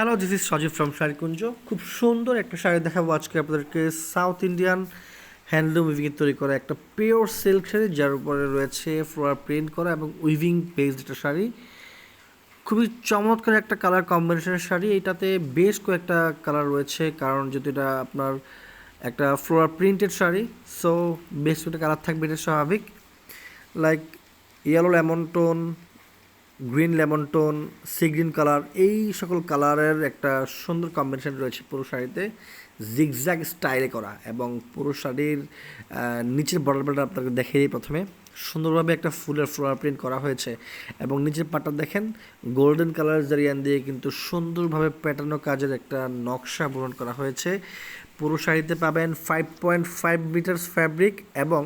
Hello this is Sajib from Sharikunja খুব সুন্দর একটা শাড়ি দেখাবো আজকে আপনাদেরকে সাউথ ইন্ডিয়ান হ্যান্ডলুম উইভিং তৈরি করা একটা পিওর সিল্ক শাড়ি, যার উপরে রয়েছে ফ্লোয়ার প্রিন্ট করা এবং উইভিং বেসড একটা শাড়ি। খুবই চমৎকার একটা কালার কম্বিনেশনের শাড়ি। এটাতে বেশ কয়েকটা কালার রয়েছে, কারণ যেহেতু এটা আপনার একটা ফ্লোয়ার প্রিন্টেড শাড়ি সো বেশ কয়েকটা কালার থাকবে এটা স্বাভাবিক। Like yellow lemon tone green lemon tone, sea green colour, এই সকল কালারের একটা সুন্দর কম্বিনেশন রয়েছে পুরো শাড়িতে জিগজ্যাগ স্টাইলে করা এবং পুরো শাড়ির নিচের বর্ডারটা আপনাকে দেখে দিই প্রথমে। সুন্দরভাবে একটা ফুলের ফ্লোয়ার প্রিন্ট করা হয়েছে এবং নিচের পাটা দেখেন গোল্ডেন কালার জারিয়ান দিয়ে কিন্তু সুন্দরভাবে প্যাটার্নো কাজের একটা নকশা পূরণ করা হয়েছে। পুরো শাড়িতে পাবেন five point five metres fabric এবং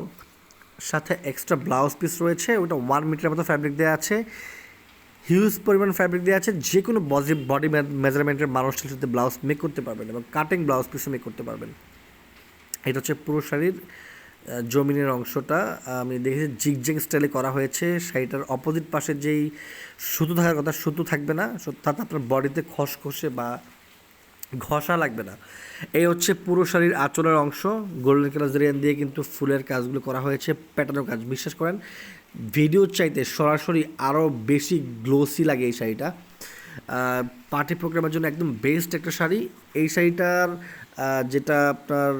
সাথে এক্সট্রা ব্লাউজ পিস রয়েছে, ওটা ওয়ান মিটারের মতো ফ্যাব্রিক দেওয়া আছে। হিউজ পরিমাণ ফ্যাব্রিক দেওয়া আছে যে কোনো বডি বডি মেজারমেন্টের মানুষের সাথে ব্লাউজ মেক করতে পারবেন এবং কাটিং ব্লাউজ পিসও মেক করতে পারবেন। এটা হচ্ছে পুরো শাড়ির জমিনের অংশটা। আমি দেখেছি জিগজেগ স্টাইলে করা হয়েছে, শাড়িটার অপোজিট পাশে যেই সুতো থাকার কথা সুতো থাকবে না অর্থাৎ আপনার বডিতে খসখসে বা ঘষা লাগবে না। এই হচ্ছে পুরো শাড়ির আঁচলের অংশ। গোল্ডেন কালার দিয়ে কিন্তু ফুলের কাজগুলো করা হয়েছে প্যাটার্নও কাজ। বিশ্বাস করেন ভিডিও চাইতে সরাসরি আরও বেশি গ্লোসি লাগে এই শাড়িটা। পার্টি প্রোগ্রামের জন্য একদম বেস্ট একটা শাড়ি। এই শাড়িটার যেটা আপনার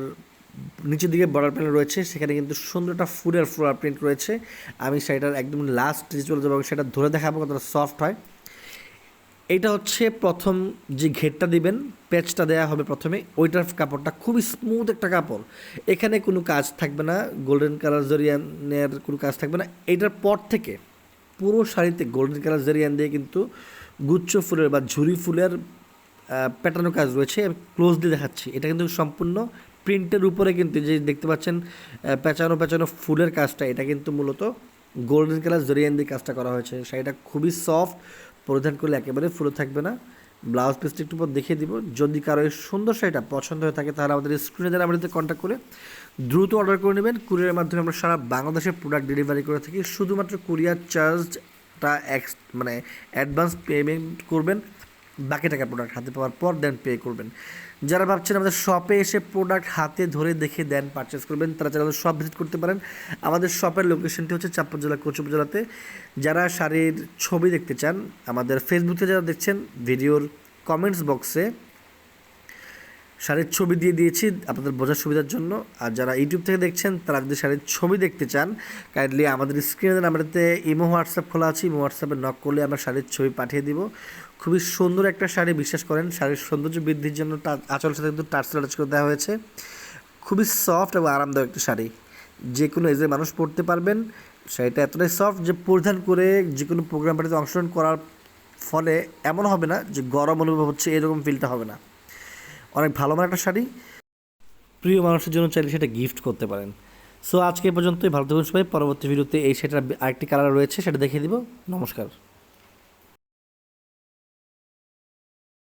নিচের দিকে বর্ডার প্যানেল রয়েছে, সেখানে কিন্তু সুন্দর একটা ফুলের ফ্লোয়ার প্রিন্ট রয়েছে। আমি শাড়িটার একদম লাস্ট চলে যাব সেটা ধরে দেখাবো কতটা সফট হয়। এইটা হচ্ছে প্রথম যে ঘেরটা দিবেন প্যাচটা দেওয়া হবে প্রথমে ওইটার কাপড়টা খুবই স্মুথ একটা কাপড়। এখানে কোনো কাজ থাকবে না গোল্ডেন কালার জরিয়ানের কোনো কাজ থাকবে না। এটার পর থেকে পুরো শাড়িতে গোল্ডেন কালার জরিয়ান দিয়ে কিন্তু গুচ্ছ ফুলের বা ঝুরি ফুলের প্যাটার্নও কাজ রয়েছে। ক্লোজলি দেখাচ্ছি। এটা কিন্তু সম্পূর্ণ প্রিন্টের উপরে কিন্তু যে দেখতে পাচ্ছেন আহ, পেঁচানো পেঁচানো ফুলের কাজটা এটা কিন্তু মূলত গোল্ডেন কালার জরিয়ান দিয়ে কাজটা করা হয়েছে। শাড়িটা খুবই সফট পরিধান করলে একেবারে ফুলে থাকবে না। ব্লাউজ পিসটি একটু পর দেখিয়ে দিব। যদি কারও এই সুন্দর শাড়িটা পছন্দ হয়ে থাকে, তাহলে আমাদের স্ক্রিনে যারা আমাদের কন্ট্যাক্ট করে, দ্রুত অর্ডার করে নেবেন। কুরিয়ারের মাধ্যমে আমরা সারা বাংলাদেশের প্রোডাক্ট ডেলিভারি করে থাকি। শুধুমাত্র কুরিয়ার চার্জটা এক্স মানে অ্যাডভান্স পেমেন্ট করবেন। বাকি টাকা প্রোডাক্ট হাতে পাওয়ার পর দেন পে করবেন। যারা ভাবছেন আমাদের শপে এসে প্রোডাক্ট হাতে ধরে দেখে দেন পারচেস করবেন, তারা যারা আমাদের শপ ভিজিট করতে পারেন। আমাদের শপের লোকেশনটি হচ্ছে চাঁদপুর জেলা কচুপ জেলাতে যারা শাড়ির ছবি দেখতে চান, আমাদের ফেসবুকে যারা দেখছেন ভিডিওর কমেন্টস বক্সে শাড়ির ছবি দিয়ে দিয়েছি আপনাদের বোঝার সুবিধার জন্য। আর যারা ইউটিউব থেকে দেখছেন, তারা যদি শাড়ির ছবি দেখতে চান কাইন্ডলি আমাদের স্ক্রিনে নাম্বারতে ইমো হোয়াটসঅ্যাপ খোলা আছে। ইমো হোয়াটসঅ্যাপে নক করলে আমরা শাড়ির ছবি পাঠিয়ে দিব। খুবই সুন্দর একটা শাড়ি, বিশ্বাস করেন, শাড়ির সৌন্দর্য বৃদ্ধির জন্য আঁচলের সাথে কিন্তু টার্সেল অ্যাটাচ করে দেওয়া হয়েছে। খুবই সফট এবং আরামদায়ক একটা শাড়ি। যে কোনো এজে মানুষ পরতে পারবেন। শাড়িটা এতটাই সফট যে পরিধান করে যে কোনো প্রোগ্রাম পার্টিতে অংশগ্রহণ করার ফলে এমন হবে না যে গরম অনুভব হচ্ছে, এরকম ফিলটা হবে না। অনেক ভালো মানের একটা শাড়ি। প্রিয় মানুষের জন্য চাইলে সেটা গিফট করতে পারেন। সো আজকে পর্যন্তই। ভালো থাকুন সবাই। পরবর্তী ভিডিওতে এই শাড়িটার আরেকটি কালার রয়েছে, সেটা দেখিয়ে দিব। নমস্কার।